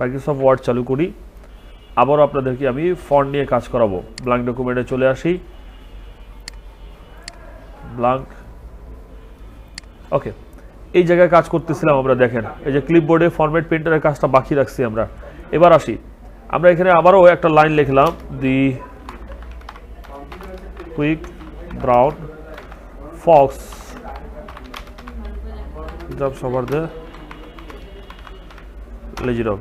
Microsoft word চালু করি। আবারও আপনাদেরকে আমি ফন্ট নিয়ে কাজ করাবো। ব্ল্যাঙ্ক ডকুমেন্টে চলে আসি। ব্ল্যাঙ্ক ওকে এই জায়গায় কাজ করতেছিলাম আমরা, দেখেন। এই যে ক্লিপবোর্ডে ফরম্যাট প্রিন্টারের কাজটা বাকি রাখছি আমরা। এবার আসি। আমরা এখানে আবারও একটা লাইন লিখলাম দি কুইক ব্রাউন ফক্স সবার দে লেজিরব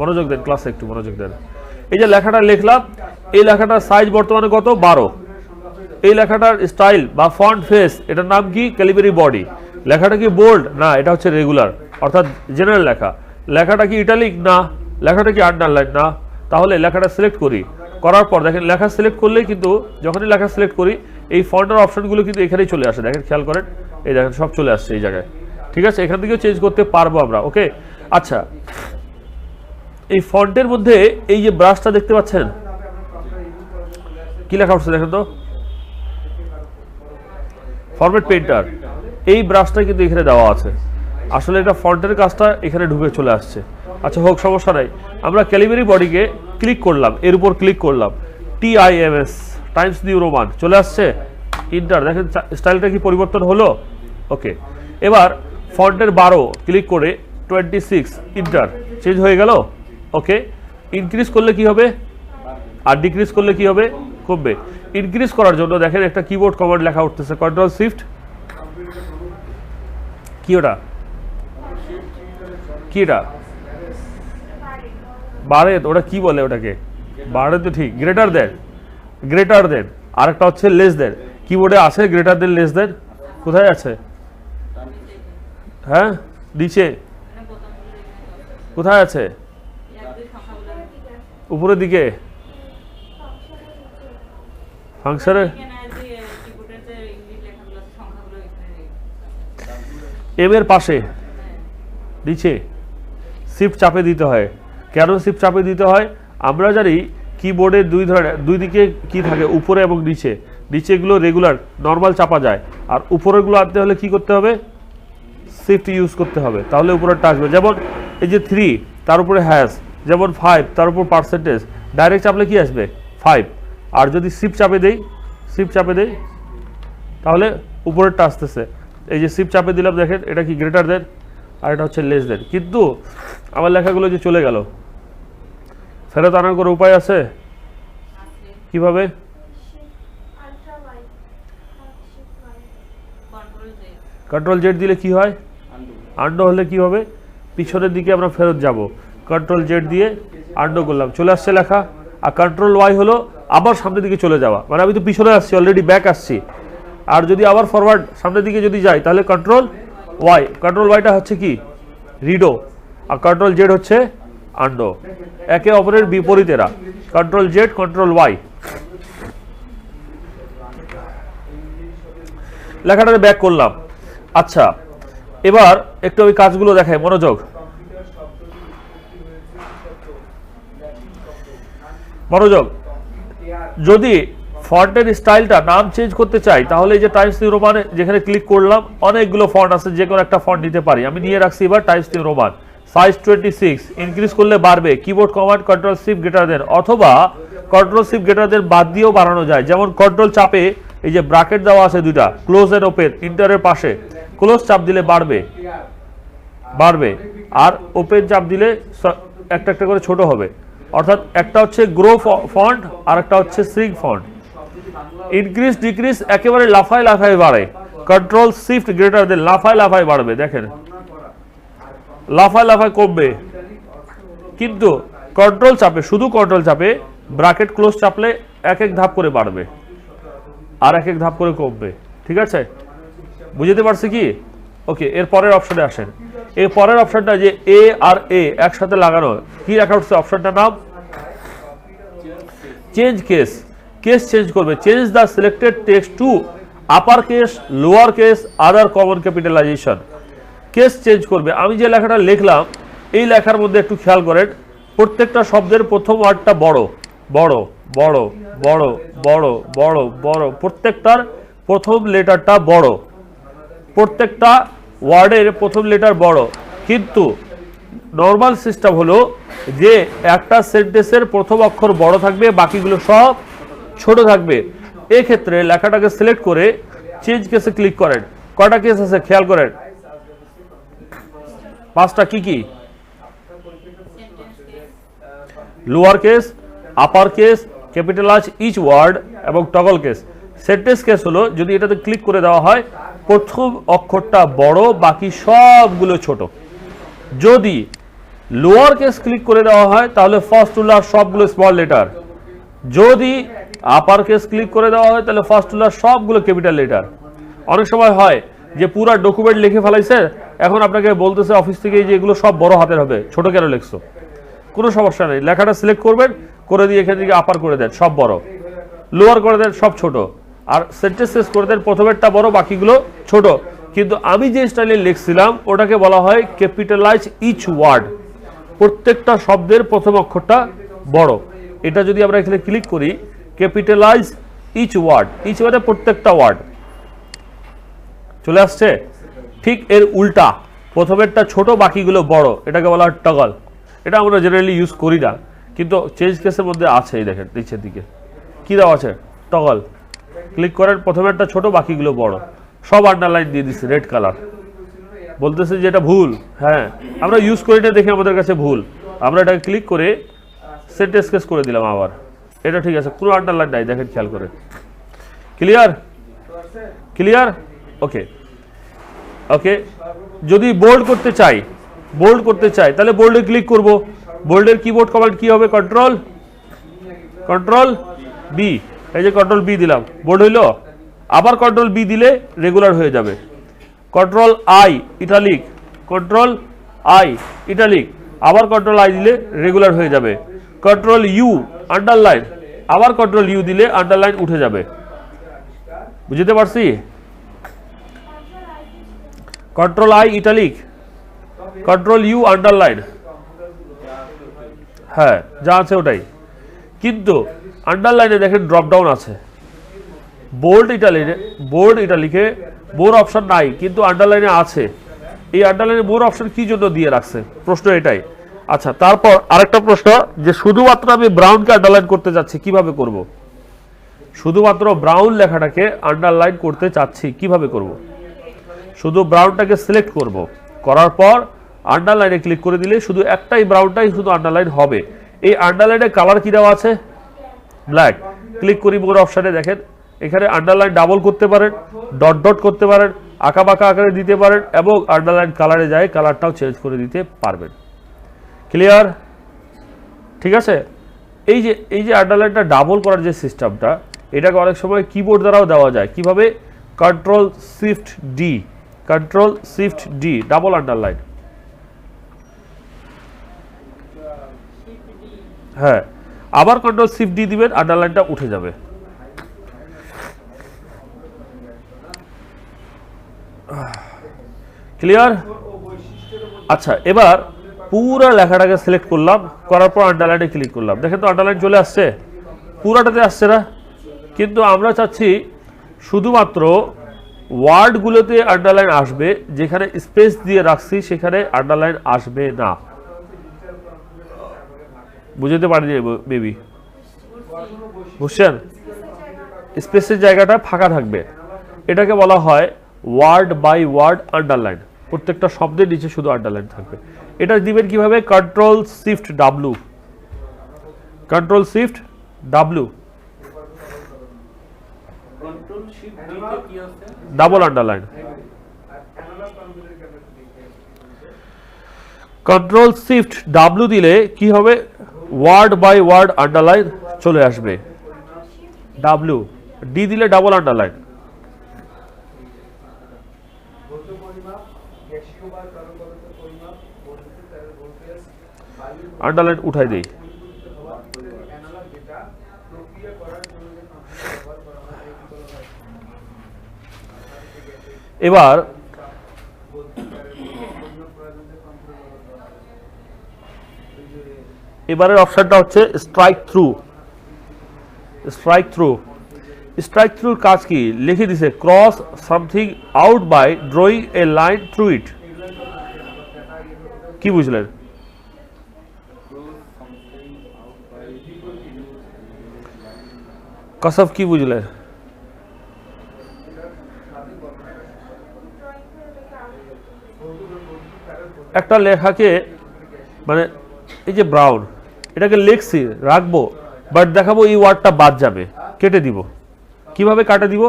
মনোযোগ দেন ক্লাসে একটু মনোযোগ দেন। এই যে লেখাটা লিখলাম, এই লেখাটার সাইজ বর্তমানে কত? বারো। এই লেখাটার স্টাইল বা ফন্ট ফেস এটার নাম কি? ক্যালিবারি বডি লেখাটা কি বোল্ড না, এটা হচ্ছে রেগুলার অর্থাৎ জেনারেল লেখা। লেখাটা কি ইটালিক না। লেখাটা কি আন্ডারলাইন না। তাহলে লেখাটা সিলেক্ট করি। করার পর দেখেন, লেখা সিলেক্ট করলেই কিন্তু, যখনই লেখা সিলেক্ট করি, এই ফন্টের অপশনগুলো কিন্তু এখানেই চলে আসে। দেখেন, খেয়াল করেন, এই দেখেন, সব চলে আসছে এই জায়গায়। ঠিক আছে? এখান থেকেও চেঞ্জ করতে পারব আমরা ওকে আচ্ছা এই ফন্টের মধ্যে এই যে ব্রাশটা দেখতে পাচ্ছেন? কি লেখা উঠছে দেখেন তো? Format painter. এই ব্রাশটা কিন্তু এখানে দেওয়া আছে। আসলে এটা ফন্টের কাজটা এখানে ঢুকে চলে আসছে। আচ্ছা হোক, সমস্যা নাই। আমরা ক্যালিবারি বডিকে ক্লিক করলাম। এর উপর ক্লিক করলাম। T I M S Times New Roman. চলে আসছে? ইন্টার। দেখেন স্টাইলটা কি পরিবর্তন হলো? ওকে। এবার ফন্টের বারো ক্লিক করে টোয়েন্টি সিক্স, ইন্টার। চেঞ্জ হয়ে গেল? ওকে? ইনক্রিজ করলে কি হবে? আর ডিক্রিজ করলে কি হবে? কমবে। ইনক্রিজ করার জন্য দেখেন একটা কিবোর্ড কমান্ড লেখা উঠতেছে। কন্ট্রোল শিফট কি ওটা? কি এটা? বাড়ে ওটা কি বলে ওটাকে? বাড়ে তো ঠিক। গ্রেটার দেন গ্রেটার দেন আরেকটা হচ্ছে লেস দেন কিবোর্ডে আছে গ্রেটার দেন লেস দেন কোথায় আছে? হ্যাঁ? নিচে। কোথায় আছে? উপরের দিকে? এম এর পাশে। নিচে। শিফট চাপে দিতে হয়। কেন শিফট চাপে দিতে হয়? আমরা জানি কিবোর্ডে দুই ধরনের, দুই দিকে কি থাকে, উপরে এবং নিচে। নিচেগুলো রেগুলার নর্মাল চাপা যায়। আর উপরেরগুলো আনতে হলে কি করতে হবে? শিফট ইউজ করতে হবে। তাহলে উপরেরটা আসবে। যেমন এই যে থ্রি তার উপরে হ্যাশ যেমন ফাইভ তার উপর পার্সেন্টেজ ডাইরেক্ট চাপলে কি আসবে? ফাইভ আর যদি শিফট চাপে দেই শিফট চাপে দেই তাহলে উপরেরটা আসতেছে। এই যে শিফট চাপে দিলাম দেখেন এটা কি গ্রেটার দেন আর এটা হচ্ছে লেস দেন কিন্তু আমার লেখাগুলো যে চলে গেল ফেরত আনার কোনো উপায় আছে? কীভাবে? কন্ট্রোল জেড দিলে কি হয়? আন্ডো হলে কি হবে? পিছনের দিকে আমরা ফেরত যাব। কন্ট্রোল জেড দিয়ে আন্ডো করলাম। চলে আসছে লেখা। আর কন্ট্রোল ওয়াই হলো আবার সামনের দিকে চলে যাওয়া। মানে আমি তো পিছনে আসছি অলরেডি ব্যাক আসছি। আর যদি আবার ফরওয়ার্ড সামনের দিকে যদি যাই, তাহলে কন্ট্রোল ওয়াই কন্ট্রোল ওয়াইটা হচ্ছে কি? রিডো আর কন্ট্রোল জেড হচ্ছে আন্ডো একে অপরের বিপরীতেরা কন্ট্রোল জেড কন্ট্রোল ওয়াই লেখাটাকে ব্যাক করলাম। আচ্ছা এবার একটু ওই কাজগুলো দেখাই, মনোযোগ। মনোযোগ। যদি ফন্টের স্টাইলটা নাম চেঞ্জ করতে চাই, তাহলে এই যে টাইমস নিউ রোমানে যেখানে ক্লিক করলাম, অনেকগুলো ফন্ট আছে, যে কোনো একটা ফন্ট নিতে পারি। আমি নিয়ে রাখছি এবার Times New Roman size twenty six increase করলে বাড়বে। Keyboard command control shift greater than অথবা কন্ট্রোল শিফট গ্রেটার দেন বাদ দিয়েও বাড়ানো যায়। যেমন কন্ট্রোল চাপে, এই যে ব্রাকেট দেওয়া আছে দুইটা ক্লোজ এন্ড ওপেন ইন্টারের পাশে। ক্লোজ চাপ দিলে বাড়বে। বাড়বে। আর ওপেন চাপ দিলে একটা একটা করে ছোট হবে। অর্থাৎ একটা হচ্ছে গ্রো ফন্ট আর একটা হচ্ছে শ্রিং ফন্ট ইনক্রিজ ডিক্রিজ একেবারে লাফায় লাফায় বাড়ে। কন্ট্রোল শিফট গ্রেটার দেন লাফায় লাফায় বাড়বে, দেখেন। লাফায় লাফায় কমবে। কিন্তু কন্ট্রোল চাপে, শুধু কন্ট্রোল চাপে ব্রাকেট ক্লোজ চাপলে এক এক ধাপ করে বাড়বে। আর এক এক ধাপ করে কমবে। ঠিক আছে? বুঝতে পারছি কি? ওকে এর পরের অপশনে আসেন। এই পরের অপশনটা যে এ আর এ একসাথে লাগানো, কি লেখা উঠছে অপশনটার নাম? চেঞ্জ কেস কেস চেঞ্জ করবে। Change the selected text to upper case lower case other common capitalisation case change করবে। আমি যে লেখাটা লিখলাম, এই লেখার মধ্যে একটু খেয়াল করেন, প্রত্যেকটা শব্দের প্রথম ওয়ার্ডটা বড় বড় বড় বড় বড় বড় বড়, প্রত্যেকটার প্রথম লেটারটা বড়। প্রত্যেকটা ওয়ার্ডের প্রথম লেটার বড়। কিন্তু নর্মাল সিস্টেম হলো যে একটা সেন্টেন্সের প্রথম অক্ষর বড় থাকবে, বাকিগুলো সব ছোট থাকবে। এক্ষেত্রে লেখাটাকে সিলেক্ট করে চেঞ্জ কেসে ক্লিক করেন। কটা কেস আছে খেয়াল করেন? পাঁচটা কি কি? Lower case upper case capitalise each word এবং টগল কেস সেন্টেন্স কেস হলো যদি এটাতে ক্লিক করে দেওয়া হয় প্রথম অক্ষরটা বড়, বাকি সবগুলো ছোট। যদি লোয়ার কেস ক্লিক করে দেওয়া হয়, তাহলে ফার্স্ট লাস্ট সবগুলো স্মল লেটার যদি আপার কেস ক্লিক করে দেওয়া হয়, তাহলে ফার্স্ট লাস্ট সবগুলো ক্যাপিটাল লেটার অনেক সময় হয় যে পুরো ডকুমেন্ট লিখে ফেলাইছে, এখন আপনাকে বলতেছে অফিস থেকে যে এগুলো সব বড় হাতের হবে, ছোট কেন লিখছো? কোনো সমস্যা নেই, লেখাটা সিলেক্ট করবেন, করে দিয়ে এখান থেকে আপার করে দেন, সব বড়। লোয়ার করে দেন, সব ছোট। আর সেন্টেন্স শেষ করে দেন। প্রথমেরটা বড়, বাকিগুলো ছোট। কিন্তু আমি যে স্টাইলে লিখছিলাম, ওটাকে বলা হয় ক্যাপিটালাইজ ইচ ওয়ার্ড প্রত্যেকটা শব্দের প্রথম অক্ষরটা বড়। এটা যদি আমরা এখানে ক্লিক করি ক্যাপিটালাইজ ইচ ওয়ার্ড ইচ ওয়ার্ডে প্রত্যেকটা ওয়ার্ড চলে আসছে? ঠিক এর উল্টা। প্রথমেরটা ছোট, বাকিগুলো বড়। এটাকে বলা হয় টগল এটা আমরা জেনারেলি ইউজ করি না। কিন্তু চেঞ্জ কেসের মধ্যে আছে, এই দেখেন, নিচের দিকে। কী দেওয়া আছে? টগল ক্লিক করেন প্রথমেরটা ছোট বাকিগুলো বড়। সব আন্ডারলাইন দিয়ে দিচ্ছে রেড কালার বলতেছে যে এটা ভুল। হ্যাঁ আমরা ইউজ করি না দেখে আমাদের কাছে ভুল। আমরা এটাকে ক্লিক করে সেন্টেন্স কেস করে দিলাম আবার। এটা ঠিক আছে, কোনো আন্ডারলাইন নাই, দেখেন খেয়াল করে। ক্লিয়ার ক্লিয়ার ওকে ওকে যদি বোল্ড করতে চাই বোল্ড করতে চাই, তাহলে বোল্ডে ক্লিক করব। বোল্ডের কিবোর্ড কমান্ড কি হবে? কন্ট্রোল কন্ট্রোল বি এই যে কন্ট্রোল বি দিলাম বোল্ড হইল? আবার কন্ট্রোল বি দিলে রেগুলার হয়ে যাবে। Control I italic control I italic আবার কন্ট্রোল আই দিলে রেগুলার হয়ে যাবে। কন্ট্রোল ইউ আন্ডারলাইন আবার কন্ট্রোল ইউ দিলে আন্ডারলাইন উঠে যাবে। বুঝতে পারছি? Control I italic control U underline হ্যাঁ যা আছে ওটাই। কিন্তু আন্ডারলাইনে দেখেন ড্রপডাউন আছে। বোল্ড ইটালিনে বোল্ড ইটালিকে বোর অপশান নাই, কিন্তু আন্ডারলাইনে আছে। এই আন্ডারলাইনে বোর অপশান কি জন্য দিয়ে রাখছে? প্রশ্ন এটাই। আচ্ছা তারপর আরেকটা প্রশ্ন, যে শুধুমাত্র আমি ব্রাউনকে আন্ডারলাইন করতে যাচ্ছি, কীভাবে করব? শুধুমাত্র ব্রাউন লেখাটাকে আন্ডারলাইন করতে চাচ্ছি, কীভাবে করব? শুধু ব্রাউনটাকে সিলেক্ট করব। করার পর আন্ডারলাইনে ক্লিক করে দিলে শুধু একটাই ব্রাউনটাই শুধু আন্ডারলাইন হবে। এই আন্ডারলাইনে কালার কী দেওয়া আছে? ব্ল্যাক ক্লিক করি মোর অপশানে দেখেন। এখানে আন্ডারলাইন ডাবল করতে পারেন ডট ডট করতে পারেন আঁকা বাঁকা আকারে দিতে পারেন এবং আন্ডারলাইন কালারে যায় কালারটাও চেঞ্জ করে দিতে পারবেন। ক্লিয়ার ঠিক আছে? এই যে এই যে আন্ডারলাইনটা ডাবল করার যে সিস্টেমটা এটাকে অনেক সময় কিবোর্ড দ্বারাও দেওয়া যায়। কীভাবে? Control shift D control shift D double underline হ্যাঁ। আবার কন্ট্রোল শিফট দিয়ে দিবেন আন্ডারলাইনটা উঠে যাবে। ক্লিয়ার আচ্ছা এবার পুরো লেখাটাকে সিলেক্ট করলাম, করার পর আন্ডারলাইনে ক্লিক করলাম। দেখেন তো আন্ডারলাইন চলে আসছে। পুরাটাতে আসছে না। কিন্তু আমরা চাচ্ছি শুধুমাত্র ওয়ার্ডগুলোতে আন্ডারলাইন আসবে, যেখানে স্পেস দিয়ে রাখছি, সেখানে আন্ডারলাইন আসবে না। বুঝতে পারিনি বেবি। বুঝছেন? স্পেসের জায়গাটা ফাঁকা থাকবে। এটাকে বলা হয় ওয়ার্ড বাই ওয়ার্ড আন্ডারলাইন। প্রত্যেকটা শব্দের নিচে শুধু আন্ডারলাইন থাকবে। এটা দিবেন কীভাবে? Control shift W control shift W control shift ডিতে কি আছে? Double underline. Control shift W দিলে কি হবে? ওয়ার্ড বাই ওয়ার্ড আন্ডারলাইন চলে আসবে। ডাব্লু ডি দিলে ডাবল আন্ডারলাইন আন্ডারলাইন উঠাই গ্যাসীয় বা তরল পদার্থের পরিমাপ বৈদ্যুতিক তারের ভোল্টেজ বায়ুর আন্ডারলাইন উঠাই দেই অ্যানালগ ডেটা প্রক্রিয়া করার জন্য যে ফাংশন ব্যবহার করা হয় এটি বলা হয় এবার বৈদ্যুতিক তারের পরিমাপ করার জন্য যে ফাংশন ব্যবহার করা হয় এই যে এবারের অপশনটা হচ্ছে strike through strike through strike থ্রুর কাজ কি? লিখে দিছে cross something out by drawing a line through it কি বুঝলেন? কসব কি বুঝলেন? একটা লেখাকে মানে এই যে ব্রাউন এটাকে লিখছি, রাখব বাট দেখাবো এই ওয়ার্ডটা বাদ যাবে। কেটে দিব। কীভাবে কাটে দিব?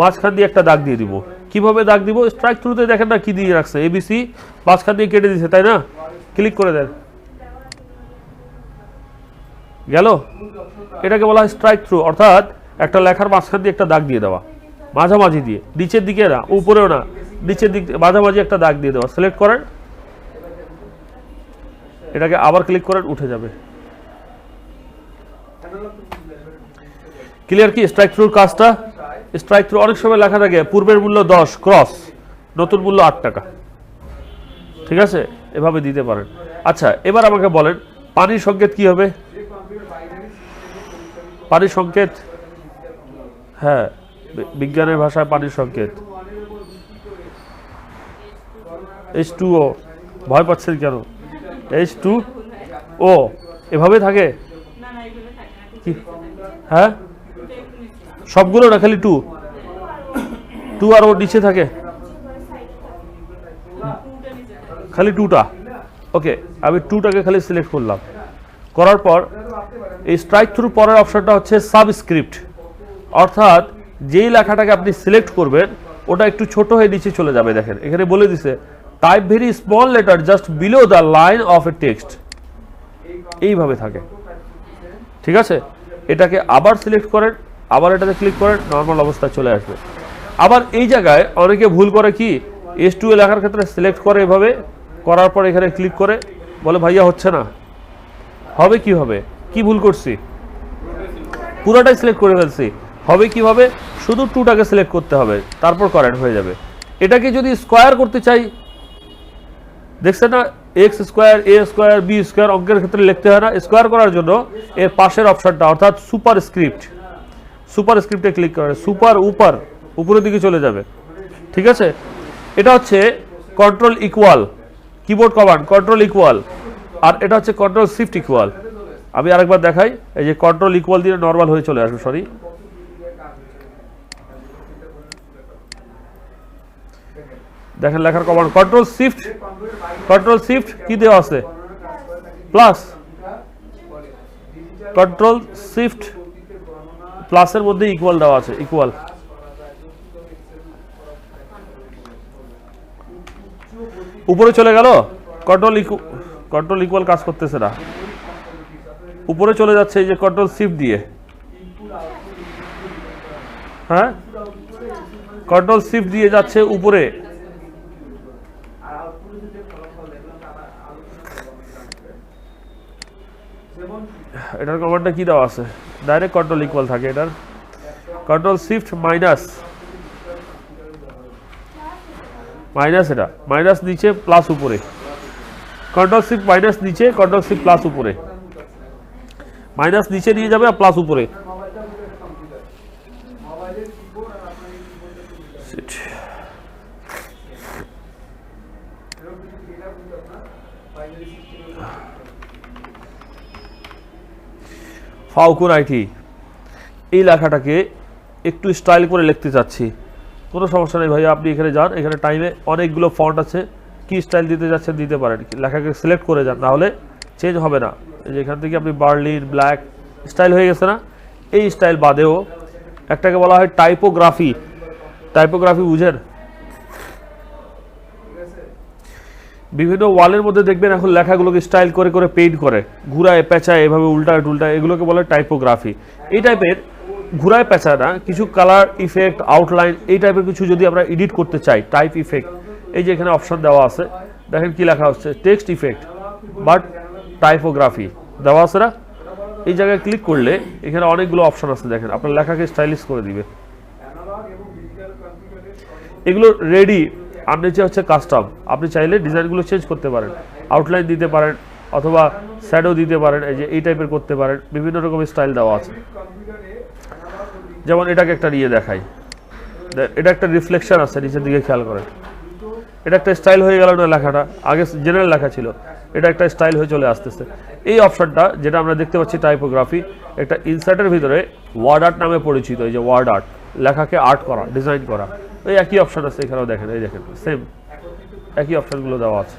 মাঝখান দিয়ে একটা দাগ দিয়ে দিব। কীভাবে দাগ দিব? স্ট্রাইক থ্রুতে দেখেন না কি দিয়ে রাখছে। এবিসি মাঝখান দিয়ে কেটে দিছে, তাই না? ক্লিক করে দেন। গেল? এটাকে বলা হয় স্ট্রাইক থ্রু অর্থাৎ একটা লেখার মাঝখান দিয়ে একটা দাগ দিয়ে দেওয়া। মাঝামাঝি দিয়ে। নিচের দিকে না, উপরেও না, নিচের দিক মাঝামাঝি একটা দাগ দিয়ে দেওয়া। সিলেক্ট করেন। এটাকে আবার ক্লিক করেন, উঠে যাবে। ক্লিয়ার কি? স্ট্রাইক থ্রুর কাজটা? স্ট্রাইক থ্রু অনেক সময় লেখা থাকে, পূর্বের মূল্য দশ ক্রস নতুন মূল্য আট টাকা। ঠিক আছে? এভাবে দিতে পারেন। আচ্ছা এবার আমাকে বলেন পানির সংকেত কি হবে? পানির সংকেত? হ্যাঁ বিজ্ঞানের ভাষায় পানির সংকেত। এইচ টু ও ভয় পাচ্ছেন কেন? এইচ টু ও এভাবে থাকে? কি? হ্যাঁ? সবগুলো না, খালি টু টু আর ওর নিচে থাকে? খালি টুটা ওকে আমি টুটাকে খালি সিলেক্ট করলাম। করার পর, এই স্ট্রাইক থ্রু পরের অপশানটা হচ্ছে সাবস্ক্রিপ্ট অর্থাৎ যেই লেখাটাকে আপনি সিলেক্ট করবেন, ওটা একটু ছোট হয়ে নিচে চলে যাবে, দেখেন। এখানে বলে দিছে type very small letter just below the line of a text এইভাবে থাকে। ঠিক আছে? এটাকে আবার সিলেক্ট করেন, আবার এটাতে ক্লিক করেন নর্মাল অবস্থায় চলে আসবে। আবার এই জায়গায় অনেকে ভুল করে কি এস টু লেখার ক্ষেত্রে সিলেক্ট করে এভাবে, করার পর এখানে ক্লিক করে, বলে ভাইয়া, হচ্ছে না। হবে কি হবে কি ভুল করছি? পুরোটাই সিলেক্ট করে ফেলছি। হবে কীভাবে? শুধু টুটাকে সিলেক্ট করতে হবে, তারপর করেন হয়ে যাবে। এটাকে যদি স্কোয়ার করতে চাই, দেখছেন না? X square A square B square অঙ্কের ক্ষেত্রে লিখতে হয় না। স্কোয়ার করার জন্য এর পাশের অপশানটা অর্থাৎ সুপার স্ক্রিপ্ট সুপার স্ক্রিপ্টে ক্লিক করে সুপার উপার উপরের দিকে চলে যাবে। ঠিক আছে? এটা হচ্ছে control equal keyboard command control equal আর এটা হচ্ছে কন্ট্রোল শিফট ইকুয়াল আমি আরেকবার দেখাই, এই যে কন্ট্রোল ইকুয়াল দিয়ে নর্মাল হয়ে চলে আসবে সরি দেখেন লেখার command control shift control shift কি দেওয়া আছে? প্লাস কন্ট্রোল শিফট প্লাসের মধ্যে ইকুয়াল দেওয়া আছে ইকুয়াল উপরে চলে গেল কন্ট্রোল ইকু কন্ট্রোল ইকুয়াল কাজ করতেছে না। উপরে চলে যাচ্ছে এই যে কন্ট্রোল শিফট দিয়ে। হ্যাঁ? কন্ট্রোল শিফট দিয়ে যাচ্ছে উপরে আর আউটপুটে যে ফলাফল দেখলাম তারা আলোচনা যেমন এটার কমান্ডটা কি দেওয়া আছে? ডাইরেক্ট কন্ট্রোল ইকুয়াল থাকে এটার। কন্ট্রোল শিফট মাইনাস মাইনাস এটা। মাইনাস নিচে প্লাস উপরে। কন্ট্রোল শিফট মাইনাস নিচে কন্ট্রোল শিফট প্লাস উপরে। মাইনাস নিচে নিয়ে যাবে আর প্লাস উপরে। ফাউকুন আইটি এই লেখাটাকে একটু স্টাইল করে লিখতে চাচ্ছি। কোনো সমস্যা নেই ভাই আপনি এখানে যান, এখানে টাইমে অনেকগুলো ফন্ট আছে। কি স্টাইল দিতে যাচ্ছেন দিতে পারেন। লেখাকে সিলেক্ট করে যান নাহলে চেঞ্জ হবে না। যে এখান থেকে আপনি বার্লিন ব্ল্যাক স্টাইল হয়ে গেছে না? এই স্টাইল বাদেও একটাকে বলা হয় টাইপোগ্রাফি টাইপোগ্রাফি বুঝেন? বিভিন্ন ওয়ালের মধ্যে দেখবেন এখন লেখাগুলোকে স্টাইল করে করে পেইন্ট করে। ঘুরায়, পেঁচায়, এভাবে উল্টায়, টুল্টায়, এগুলোকে বলে টাইপোগ্রাফি এই টাইপের ঘুরায়, পেঁচায় না, কিছু কালার ইফেক্ট আউটলাইন এই টাইপের কিছু যদি আমরা এডিট করতে চাই টাইপ ইফেক্ট এই যে এখানে অপশান দেওয়া আছে, দেখেন কি লেখা হচ্ছে টেক্সট ইফেক্ট বাট টাইপোগ্রাফি দেওয়া আছে না? এই জায়গায় ক্লিক করলে এখানে অনেকগুলো অপশান আছে, দেখেন, আপনার লেখাকে স্টাইলিশ করে দিবে। এগুলো রেডি আর নিচে হচ্ছে কাস্টম আপনি চাইলে ডিজাইনগুলো চেঞ্জ করতে পারেন। আউটলাইন দিতে পারেন, অথবা শ্যাডো দিতে পারেন, এই যে এই টাইপের করতে পারেন, বিভিন্ন রকমের স্টাইল দেওয়া আছে। যেমন এটাকে একটা নিয়ে দেখাই। এটা একটা রিফ্লেকশন আছে, নিচের দিকে খেয়াল করেন। এটা একটা স্টাইল হয়ে গেল না লেখাটা? আগে জেনারেল লেখা ছিল। এটা একটা স্টাইল হয়ে চলে আসতেছে। এই অপশনটা যেটা আমরা দেখতে পাচ্ছি টাইপোগ্রাফি একটা ইনসার্টের ভিতরে ওয়ার্ড আর্ট নামে পরিচিত, এই যে ওয়ার্ড আর্ট লেখাকে আর্ট করা ডিজাইন করা। এই একই অপশান আছে এখানেও দেখেন, এই দেখেন সেম একই অপশানগুলো দেওয়া আছে।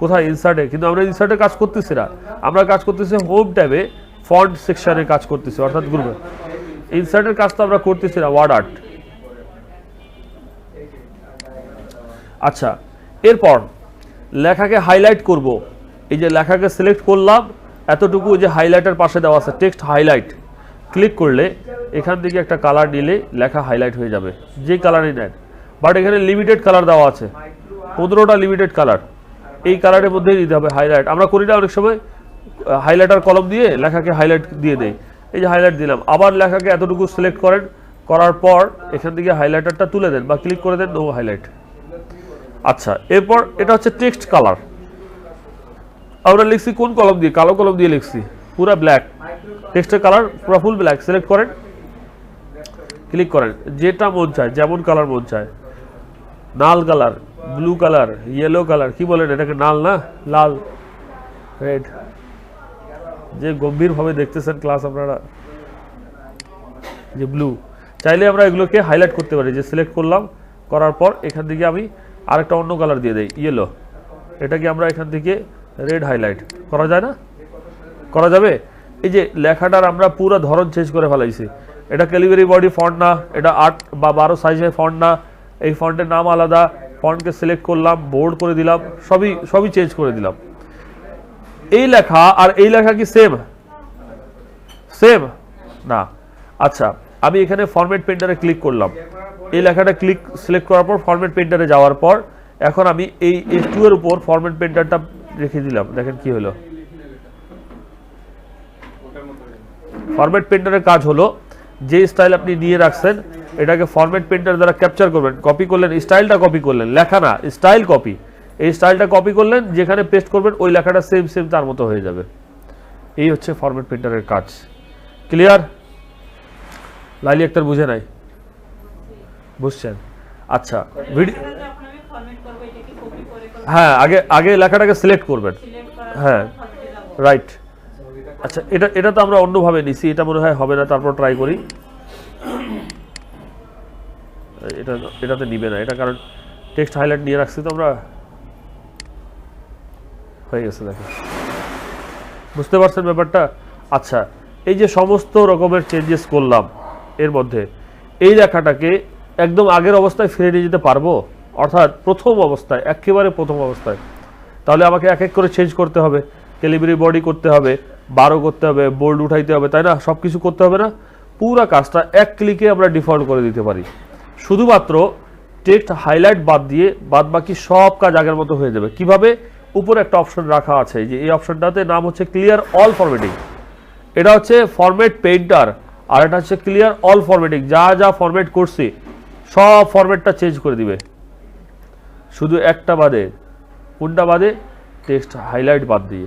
কোথায়? ইনসার্টে কিন্তু আমরা ইনসার্টে কাজ করতেছি না। আমরা কাজ করতেছি হোম ট্যাবে ফন্ট সেকশানে কাজ করতেছি, অর্থাৎ গ্রুপে ইনসার্টের কাজ তো আমরা করতেছি না ওয়ার্ড আর্ট আচ্ছা এরপর লেখাকে হাইলাইট করব। এই যে লেখাকে সিলেক্ট করলাম, এতটুকু যে হাইলাইটের পাশে দেওয়া আছে টেক্সট হাইলাইট ক্লিক করলে এখান থেকে একটা কালার নিলে লেখা হাইলাইট হয়ে যাবে। যে কালারই নেন। বাট এখানে লিমিটেড কালার দেওয়া আছে। পনেরোটা লিমিটেড কালার এই কালারের মধ্যেই দিতে হবে হাইলাইট আমরা করি না অনেক সময় হাইলাইটার কলম দিয়ে লেখাকে হাইলাইট দিয়ে দেয় এই যে হাইলাইট দিলাম। আবার লেখাকে এতটুকু সিলেক্ট করেন, করার পর এখান থেকে হাইলাইটারটা তুলে দেন বা ক্লিক করে দেন নো হাইলাইট আচ্ছা এরপর এটা হচ্ছে টেক্সট কালার আমরা লিখছি কোন কলম দিয়ে? কালো কলম দিয়ে লিখছি। পুরো ব্ল্যাক টেক্সটের কালার পুরো ফুল ব্ল্যাক সিলেক্ট করেন ক্লিক করেন, যেটা মন চায়, যেমন কালার মন চায়। লাল colour blue colour yellow colour কি বলেন এটাকে, নাল না, লাল রেড যে গম্ভীরভাবে দেখতেছেন ক্লাস আপনারা, যে ব্লু চাইলে আমরা এগুলোকে হাইলাইট করতে পারি, যে সিলেক্ট করলাম, করার পর এখান থেকে আমি আরেকটা অন্য কালার দিয়ে দেই ইয়েলো এটাকে আমরা এখান থেকে রেড হাইলাইট করা যায় না? করা যাবে? এই যে লেখাটার আমরা পুরো ধরন চেঞ্জ করে ফেলাইছি। এটা ক্যালিভারি বডি ফন্ট না, এটা আট বা বারো সাইজের ফন্ট না, এই ফন্টের নাম আলাদা ফন্টকে সিলেক্ট করলাম বোর্ড করে দিলাম, সবই সবই চেঞ্জ করে দিলাম। এই লেখা আর এই লেখা কি সেম সেম না। আচ্ছা আমি এখানে ফরম্যাট পেন্টারে ক্লিক করলাম। এই লেখাটা ক্লিক সিলেক্ট করার পর ফরম্যাট পেন্টারে যাওয়ার পর, এখন আমি এই এস টু এর উপর ফরম্যাট পেন্টারটা রেখে দিলাম। দেখেন কি হলো। ফরম্যাট পেন্টারের কাজ হলো যে স্টাইল আপনি নিয়ে রাখছেন এটাকে ফরম্যাট পেন্টার দ্বারা ক্যাপচার করবেন কপি করলেন স্টাইলটা কপি করলেন লেখা না স্টাইল কপি এই স্টাইলটা কপি করলেন যেখানে পেস্ট করবেন ওই লেখাটা সেম সেম তার মতো হয়ে যাবে। এই হচ্ছে ফরম্যাট পেন্টারের কাজ। ক্লিয়ার লাইলি আক্তার বুঝে নাই? বুঝছেন? আচ্ছা ভিডিও হ্যাঁ আগে আগে লেখাটাকে সিলেক্ট করবেন। হ্যাঁ। রাইট আচ্ছা এটা এটা তো আমরা অন্যভাবে নিছি, এটা মনে হয় হবে না, তারপর ট্রাই করি। এটা, এটাতে নিবে না, এটা কারণ টেক্সট হাইলাইট নিয়ে রাখছি তো আমরা। হয়ে গেছে, দেখো। বুঝতে পারছেন ব্যাপারটা? আচ্ছা এই যে সমস্ত রকমের চেঞ্জেস করলাম, এর মধ্যে, এই লেখাটাকে একদম আগের অবস্থায় ফিরে নিয়ে যেতে পারব? অর্থাৎ প্রথম অবস্থায়, একেবারে প্রথম অবস্থায়। তাহলে আমাকে এক এক করে চেঞ্জ করতে হবে ডেলিভারি বডি করতে হবে বারো করতে হবে বোল্ড উঠাইতে হবে, তাই না? সব কিছু করতে হবে না। পুরো কাজটা এক ক্লিকে আমরা ডিফল্ট করে দিতে পারি। শুধুমাত্র টেক্সট হাইলাইট বাদ দিয়ে বাদ বাকি সব কাজ আগের মতো হয়ে যাবে। কীভাবে? উপরে একটা অপশন রাখা আছে। যে এই অপশনটাতে নাম হচ্ছে ক্লিয়ার অল ফরম্যাটিং এটা হচ্ছে ফরম্যাট পেইন্টার আর এটা হচ্ছে ক্লিয়ার অল ফরম্যাটিং যা যা ফরম্যাট করছি, সব ফরম্যাটটা চেঞ্জ করে দিবে। শুধু একটা বাদে, কোনটা বাদে? টেক্সট হাইলাইট বাদ দিয়ে।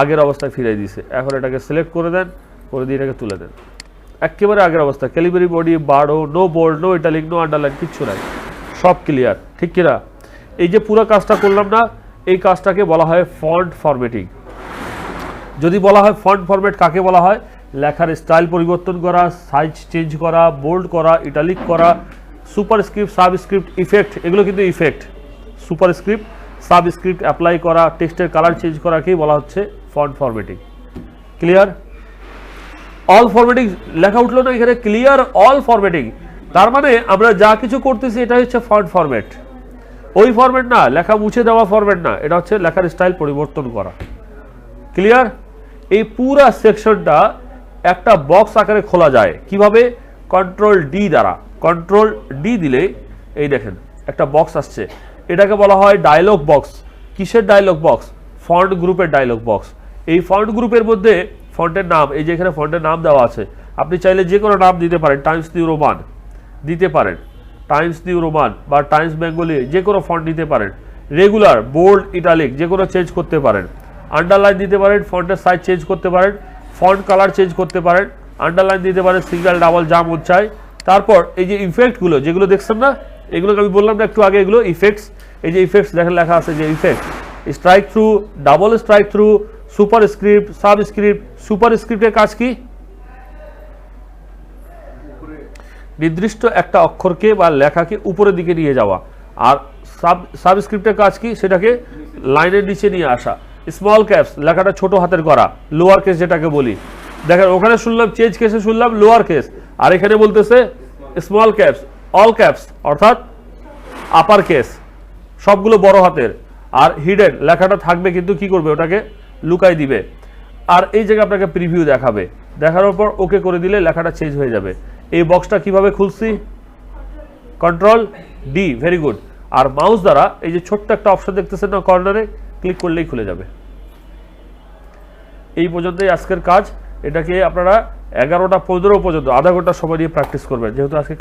আগের অবস্থায় ফিরিয়ে দিয়েছে। এখন এটাকে সিলেক্ট করে দেন, করে দিয়ে এটাকে তুলে দেন। একেবারে আগের অবস্থা ক্যালিবারি বডি বারো no bold no italic no underline কিচ্ছু নাই। সব ক্লিয়ার ঠিক কিনা এই যে পুরো কাজটা করলাম না, এই কাজটাকে বলা হয় ফন্ট ফরম্যাটিং যদি বলা হয় ফন্ট ফরম্যাট কাকে বলা হয়? লেখার স্টাইল পরিবর্তন করা সাইজ চেঞ্জ করা বোল্ড করা ইটালিক করা সুপার স্ক্রিপ্ট সাবস্ক্রিপ্ট ইফেক্ট এগুলো কিন্তু effect super script subscript apply করা টেক্সটের কালার চেঞ্জ করাকেই বলা হচ্ছে font formatting clear all formatting লেখা উঠল না এখানে ক্লিয়ার অল ফরম্যাটিং তার মানে আমরা যা কিছু করতেছি এটা হচ্ছে ফন্ট ফরম্যাট ওই ফরম্যাট না, লেখা মুছে দেওয়া ফরম্যাট না, এটা হচ্ছে লেখার স্টাইল পরিবর্তন করা। ক্লিয়ার এই পুরা সেকশনটা একটা বক্স আকারে খোলা যায়। কীভাবে? কন্ট্রোল ডি দ্বারা। কন্ট্রোল ডি দিলে, এই দেখেন, একটা বক্স আসছে। এটাকে বলা হয় ডায়লগ বক্স কিসের ডায়লগ বক্স ফন্ট গ্রুপের ডায়লগ বক্স এই ফন্ট গ্রুপের মধ্যে ফন্টের নাম, এই যে এখানে ফন্টের নাম দেওয়া আছে, আপনি চাইলে যে কোনো নাম দিতে পারেন টাইমস নিউ রোমান দিতে পারেন টাইমস নিউ রোমান বা টাইমস বেঙ্গলি যে কোনো ফন্ট দিতে পারেন রেগুলার বোল্ড ইটালিক যে কোনো চেঞ্জ করতে পারেন আন্ডারলাইন দিতে পারেন ফন্টের সাইজ চেঞ্জ করতে পারেন ফন্ট কালার চেঞ্জ করতে পারেন আন্ডারলাইন দিতে পারেন সিঙ্গেল ডাবল যা মন তারপর এই যে ইফেক্টগুলো যেগুলো দেখছেন না, এগুলোকে আমি বললাম না একটু আগে, এগুলো ইফেক্টস এই যে ইফেক্টস দেখেন লেখা আছে যে effect strike through double strike through superscript, subscript, super স্ক্রিপ্টের কাজ কি? নির্দিষ্ট একটা অক্ষরকে বা লেখাকে উপরের দিকে নিয়ে যাওয়া। আর সাব সাবস্ক্রিপ্টের কাজ কি? সেটাকে লাইনের নিচে নিয়ে আসা। স্মল ক্যাপস, লেখাটা ছোট হাতের করা, লোয়ার কেস যেটাকে বলি। দেখেন, ওখানে শুনলাম চেঞ্জ কেসে শুনলাম লোয়ার কেস। আর এখানে বলতেছে স্মল ক্যাপস, অল ক্যাপস, অর্থাৎ আপার কেস, সবগুলো বড় হাতের। আর হিডেন, লেখাটা থাকবে কিন্তু কি করবে ওটাকে? লুকাই দিবে। আর এই জায়গায় আপনাকে প্রিভিউ দেখাবে। দেখানোর পর ওকে করে দিলে লেখাটা চেঞ্জ হয়ে যাবে। এই বক্সটা কীভাবে খুলছি? কন্ট্রোল ডি ভেরি গুড আর মাউস দ্বারা এই যে ছোট্ট একটা অপশন দেখতেছেন না কর্নারে ক্লিক করলেই খুলে যাবে। এই পর্যন্তই আজকের কাজ। এটাকে আপনারা এগারোটা পনেরো পর্যন্ত, আধা ঘণ্টা সময় নিয়ে প্র্যাকটিস করবেন। যেহেতু আজকে